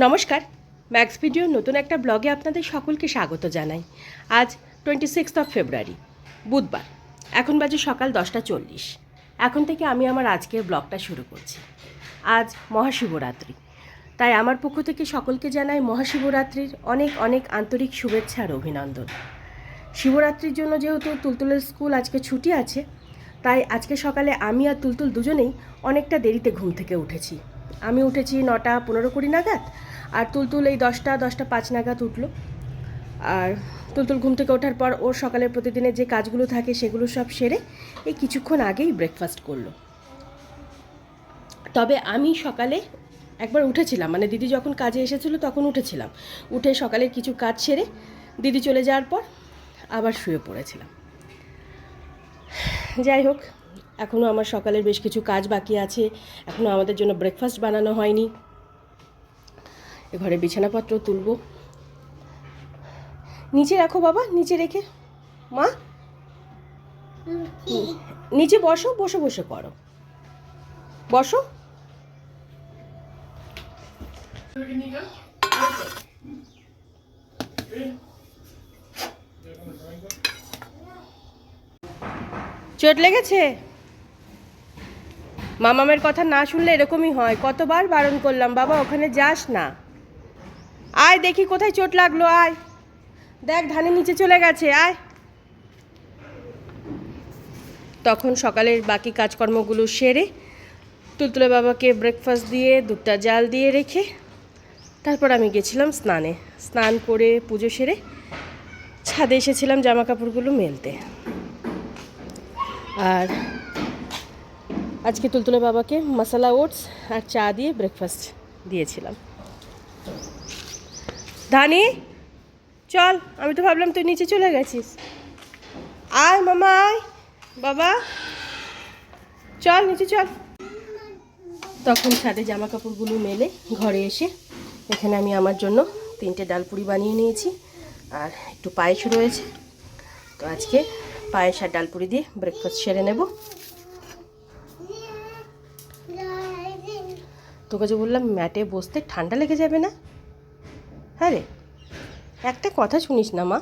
নমস্কার। Max video নতুন একটা ব্লগে আপনাদের সকলকে স্বাগত জানাই। আজ টোয়েন্টি সিক্সথ অফ ফেব্রুয়ারি বুধবার। এখন বাজে সকাল দশটা চল্লিশ। এখন থেকে আমি আমার আজকের ব্লগটা শুরু করছি। আজ মহাশিবরাত্রি। তাই আমার পক্ষ থেকে সকলকে জানাই মহাশিবরাত্রির অনেক অনেক আন্তরিক শুভেচ্ছা আর অভিনন্দন। শিবরাত্রির জন্য যেহেতু তুলতুলের স্কুল আজকে ছুটি আছে, তাই আজকে সকালে আমি আর তুলতুল দুজনেই অনেকটা দেরিতে ঘুম থেকে উঠেছি। আমি উঠেছি নটা পনেরো কুড়ি নাগাদ, আর তুলতুল এই দশটা দশটা পাঁচ নাগাদ উঠল। আর তুলতুল ঘুম থেকে ওঠার পর ওর সকালের প্রতিদিনের যে কাজগুলো থাকে সেগুলো সব সেরে এই কিছুক্ষণ আগেই ব্রেকফাস্ট করল। তবে আমি সকালে একবার উঠেছিলাম মানে দিদি যখন কাজে এসেছিল তখন উঠেছিলাম। উঠে সকালে কিছু কাজ সেরে দিদি চলে যাওয়ার পর আবার শুয়ে পড়েছিলাম। যাই হোক এখনও আমার সকালের বেশ কিছু কাজ বাকি আছে। এখনও আমাদের জন্য ব্রেকফাস্ট বানানো হয়নি। এ ঘরে বিছানাপত্র তুলব। নিচে রাখো বাবা নিচে রেখে। মা? নিচে বসো বসে বসে করো। বসো। চোট লেগেছে? মামামের কথা না শুনলে এরকমই হয়। কতবার বারণ করলাম, বাবা, ওখানে যাস না। আয় দেখি কোথায় চোট লাগল, আয়। দেখ, ধানের নিচে চলে গেছে, আয়। তখন সকালের বাকি কাজকর্মগুলো সেরে তুলতুলে বাবাকে ব্রেকফাস্ট দিয়ে, দুধটা জাল দিয়ে রেখে তারপর আমি গেছিলাম স্নানে। স্নান করে পুজো সেরে ছাদে এসেছিলাম জামা কাপড়গুলো মেলতে। আর আজকে তুলতুলে বাবাকে মশলা, ওটস আর চা দিয়ে ব্রেকফাস্ট দিয়েছিলাম। ধানি, চল, আমি তো ভাবলাম তুই নিচে চলে গেছিস। আয় মামা, আয়। বাবা, চল, নিচে চল। তখন ছাদে জামা কাপড়গুলো মেলে ঘরে এসে এখানে আমি আমার জন্য তিনটে ডালপুরি বানিয়ে নিয়েছি আর একটু পায়েস রয়েছে। তো আজকে পায়েস আর ডালপুরি দিয়ে ব্রেকফাস্ট সেরে নেব। তোকে যে বললাম ম্যাটে বসতে ঠান্ডা লেগে যাবে না? হ্যাঁ রে, একটা কথা শুনিস না মা।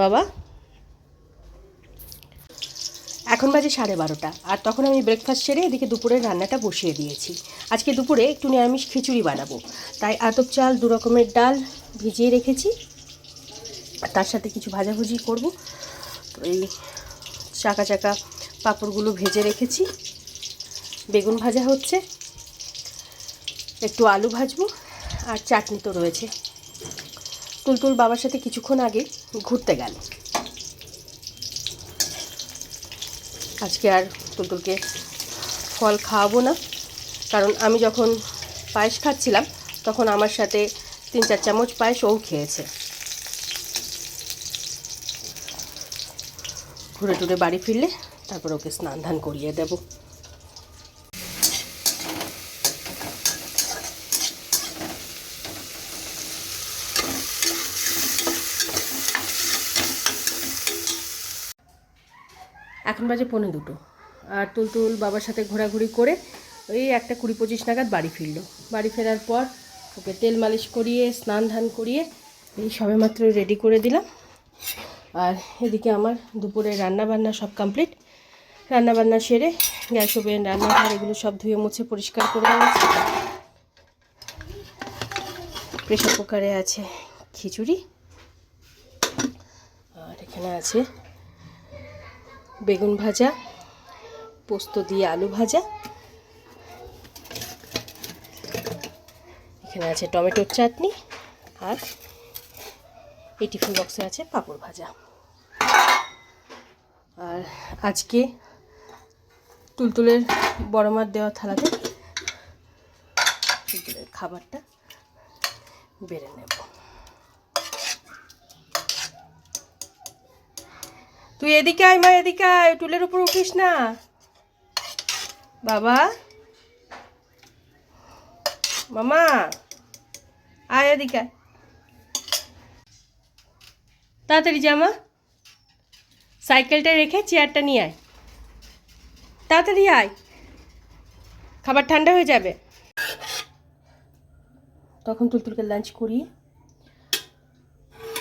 বাবা, এখন বাজে সাড়ে বারোটা, আর তখন আমি ব্রেকফাস্ট সেরে এদিকে দুপুরের রান্নাটা বসিয়ে দিয়েছি। আজকে দুপুরে একটু নিরামিষ খিচুড়ি বানাবো। তাই আতপ চাল দু রকমের ডাল ভিজিয়ে রেখেছি। তার সাথে কিছু ভাজাভুজি করব। এই চাকা চাকা পাঁপড়গুলো ভেজে রেখেছি। বেগুন ভাজা হচ্ছে। একটু আলু ভাজবো আর চাটনি তো রয়েছে। তুলতুল বাবার সাথে কিছুক্ষণ আগে ঘুরতে গেল। আজকে আর তুলতুলকে ফল খাওয়াবো না, কারণ আমি যখন পায়েস খাচ্ছিলাম, তখন আমার সাথে তিন চার চামচ পায়েস ও খেয়েছে। ঘুরে টুরে বাড়ি ফিরলে তারপর ওকে স্নান ধান করিয়ে দেব। এখন বাজে পৌনে দুটো। আর তুলতুল বাবার সাথে ঘোরাঘুরি করে ওই একটা কুড়ি পঁচিশ নাগাদ বাড়ি ফিরলো। বাড়ি ফেরার পর ওকে তেল মালিশ করিয়ে, স্নান ধান করিয়ে এই সবেমাত্র রেডি করে দিলাম। আর এদিকে আমার দুপুরে রান্না বান্না সব কমপ্লিট রান্না বান্না সেরে গ্যাস ওভেন, রান্নাঘর এগুলো সব ধুয়ে মুছে পরিষ্কার করে নিয়েছি। প্রেশার কুকারে আছে খিচুড়ি। আর এখানে আছে বেগুন ভাজা, পোস্ত দিয়ে আলু ভাজা। এখানে আছে টমেটোর চাটনি আর এই টিফিন বক্সে আছে পাঁপড় ভাজা। আর আজকে তুলতুলের বড় মার দেওয়া থালাতে খাবারটা বেড়ে নেব। তুই এদিকে আয়, মা, এদিকে আয়, টুলের উপর উঠিস না। বাবা। মামা, আয় এদিকে আয়। তাড়াতাড়ি জামা সাইকেলটা রেখে চেয়ারটা নিয়ে আয়। তাড়াতাড়ি আয়। খাবার ঠান্ডা হয়ে যাবে। তখন তুলতুলকে লাঞ্চ করি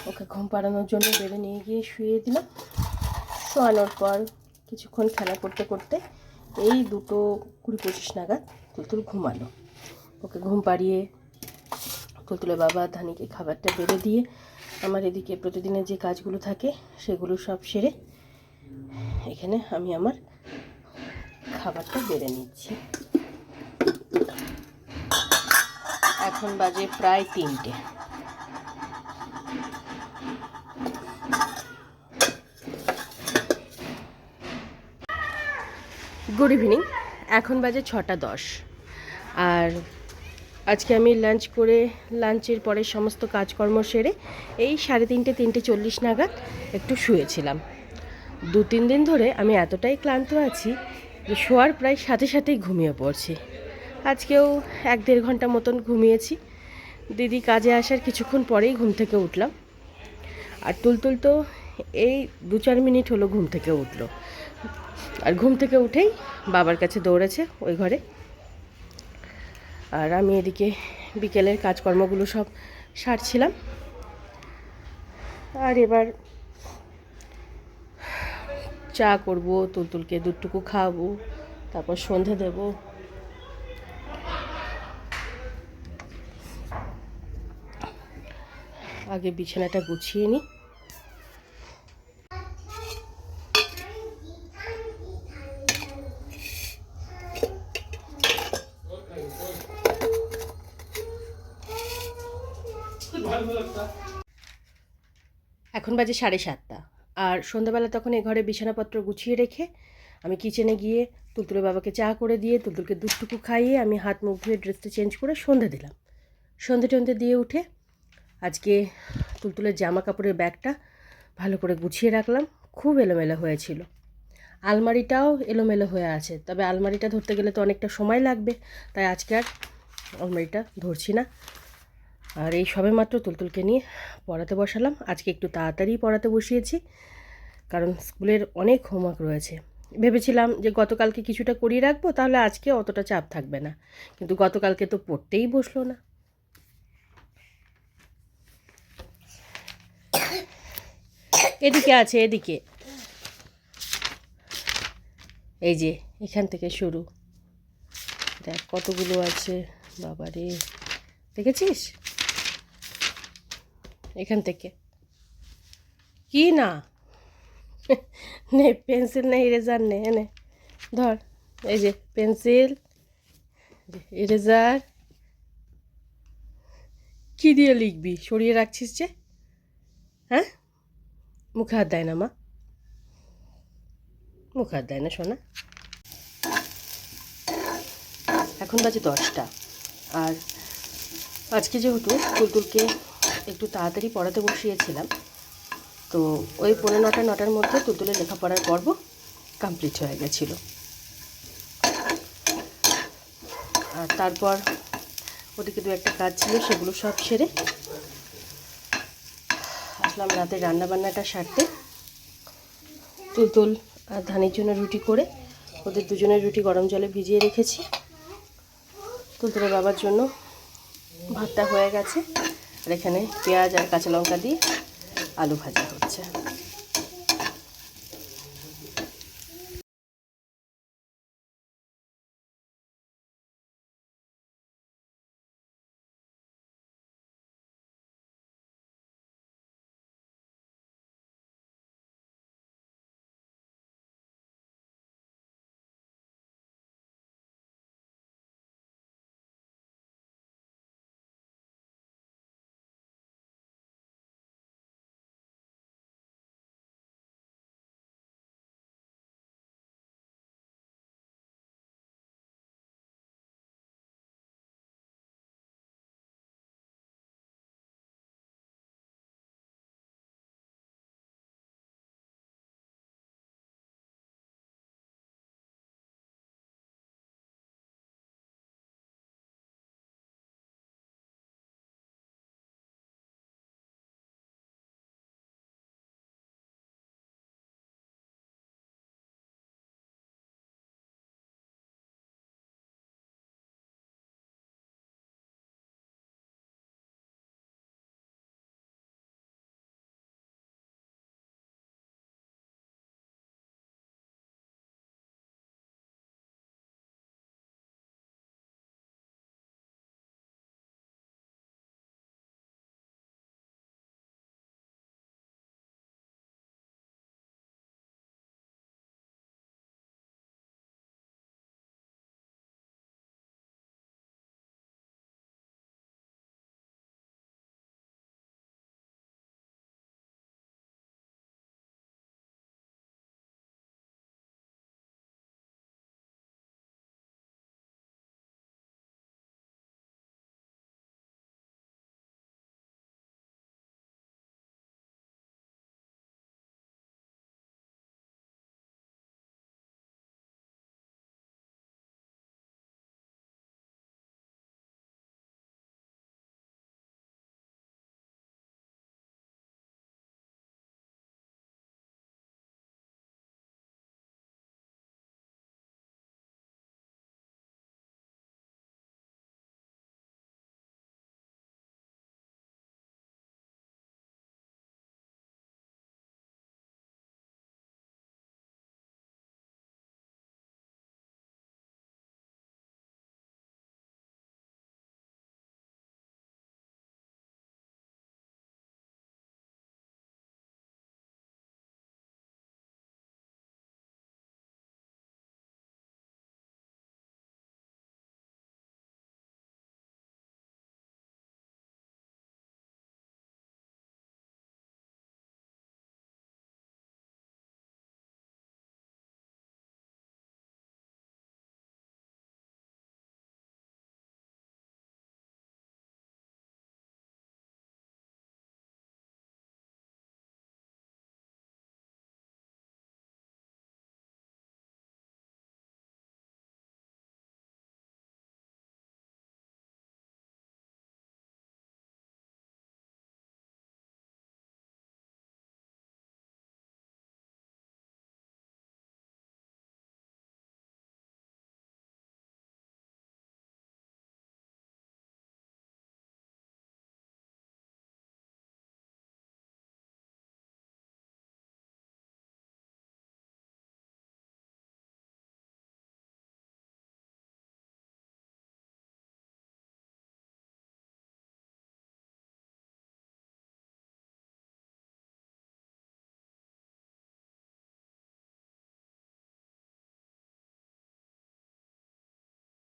ওকে ঘুম পাড়ানোর জন্য বেড়ে নিয়ে গিয়ে শুয়ে দিলাম। শোয়ানোর পর কিছুক্ষণ খেলা করতে করতে এই দুটো কুড়ি পঁচিশ নাগাদ তুলতুল ঘুমালো। ওকে ঘুম পাড়িয়ে তুলতুলের বাবা ধানিকে খাবারটা বেড়ে দিয়ে আমার এদিকে প্রতিদিনের যে কাজগুলো থাকে সেগুলো সব সেরে এখানে আমি আমার খাবারটা বেড়ে নিচ্ছি। এখন বাজে প্রায় তিনটে। গুড ইভিনিং এখন বাজে ছটা দশ। আর আজকে আমি লাঞ্চ করে লাঞ্চের পরে সমস্ত কাজকর্ম সেরে এই সাড়ে তিনটে তিনটে চল্লিশ নাগাদ একটু শুয়েছিলাম। দু, তিন দিন ধরে আমি এতটাই ক্লান্ত আছি যে শোয়ার প্রায় সাথে সাথেই ঘুমিয়ে পড়ছি। আজকেও এক দেড় ঘণ্টা মতন ঘুমিয়েছি। দিদি কাজে আসার কিছুক্ষণ পরেই ঘুম থেকে উঠলাম। আর তুলতুল তো এই দু চার মিনিট হলো ঘুম থেকে উঠল। আর ঘুম থেকে উঠেই বাবার কাছে দৌড়েছে ওই ঘরে। আর আমি এদিকে বিকেলের কাজকর্মগুলো সব সারছিলাম। আর এবার চা করব, তুলতুলকে দুধটুকু খাওয়াবো, তারপর সন্ধে দেব। আগে বিছানাটা গুছিয়ে নিই এখন বাজে সাড়ে সাতটা। আর সন্ধ্যাবেলা তখন এ ঘরে বিছানাপত্র গুছিয়ে রেখে আমি কিচেনে গিয়ে তুলতুলের বাবাকে চা করে দিয়ে তুলতুলকে দুধটুকু খাইয়ে আমি হাত, মুখ ধুয়ে ড্রেসটা চেঞ্জ করে সন্ধে দিলাম। সন্ধে টন্ধে দিয়ে উঠে আজকে তুলতুলের জামা কাপড়ের ব্যাগটা ভালো করে গুছিয়ে রাখলাম। খুব এলোমেলো হয়েছিল। আলমারিটাও এলোমেলো হয়ে আছে। তবে আলমারিটা ধরতে গেলে তো অনেকটা সময় লাগবে, তাই আজকে আর আলমারিটা ধরছি না। আর এই সবে মাত্র তুলতুলকে নিয়ে পড়াতে বসালাম। আজকে একটু তাড়াতাড়ি পড়াতে বসিয়েছি, কারণ স্কুলের অনেক হোমওয়ার্ক রয়েছে। ভেবেছিলাম যে গতকালকে কিছুটা করিয়ে রাখব, তাহলে আজকে অতটা চাপ থাকবে না। কিন্তু গতকালকে তো পড়তেই বসল না। এদিকে আছে, এদিকে। এই যে, এখান থেকে শুরু। দেখ কতগুলো আছে, বাবারে। দেখেছিস? এখান থেকে। কি না? নে, পেন্সিল নে, ইরেজার নে, এনে, ধর, এই যে পেন্সিল, ইরেজার। কি দিয়ে লিখবি? সরিয়ে রাখছিস যে? হ্যাঁ? মুখে হাত দেয় না, মা। মুখে হাত দেয় না শোনা এখন বাজে দশটা। আর আজকে যেহেতু তুলতুলকে একটু তাড়াতাড়ি পড়াতে বসিয়েছিলাম। তো ওই পনেরো নটা, নটার মধ্যে তুলতুলের লেখাপড়ার পর্ব কমপ্লিট হয়ে গেছিল। আর তারপর ওদিকে দু একটা কাজ ছিল, সেগুলো সব সেরে আসলাম রাতে রান্নাবান্নাটা সারতে। তুলতুল আর ধানের জন্য রুটি করে ওদের দুজনের রুটি গরম জলে ভিজিয়ে রেখেছি। তুলতুলের বাবার জন্য ভাতটা হয়ে গেছে। আর এখানে পেঁয়াজ আর কাঁচা লঙ্কা দিয়ে আলু ভাজা হচ্ছে।